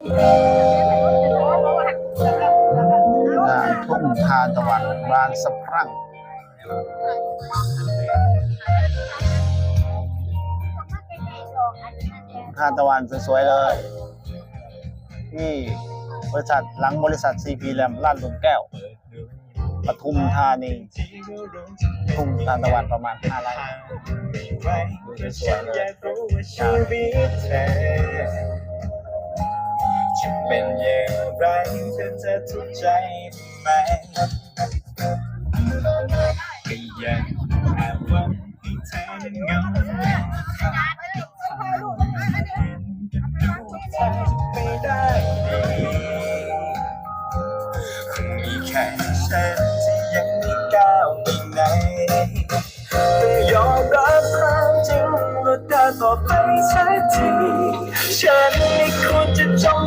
งานทุ่งทานตะวันบานสะพรั่งทานตะวันสวยๆเลยที่บริษัทหลังบริษัทซีพีแรมลาดหลุมแก้วปทุมธานีทุ่งทานตะวันประมาณ5ไร่สวยเลย เป็นอย่างไรเธอจะทุกข์ใจไหมก็ยังแอบหวังให้เธอนั้นเหงาเธอไม่ได้คงมีแค่ฉันที่ยังไม่ก้าวไปไหนไม่ยอมรับความจริงว่าเธอต่อไปสักทีฉันไม่ควรจะจ้อง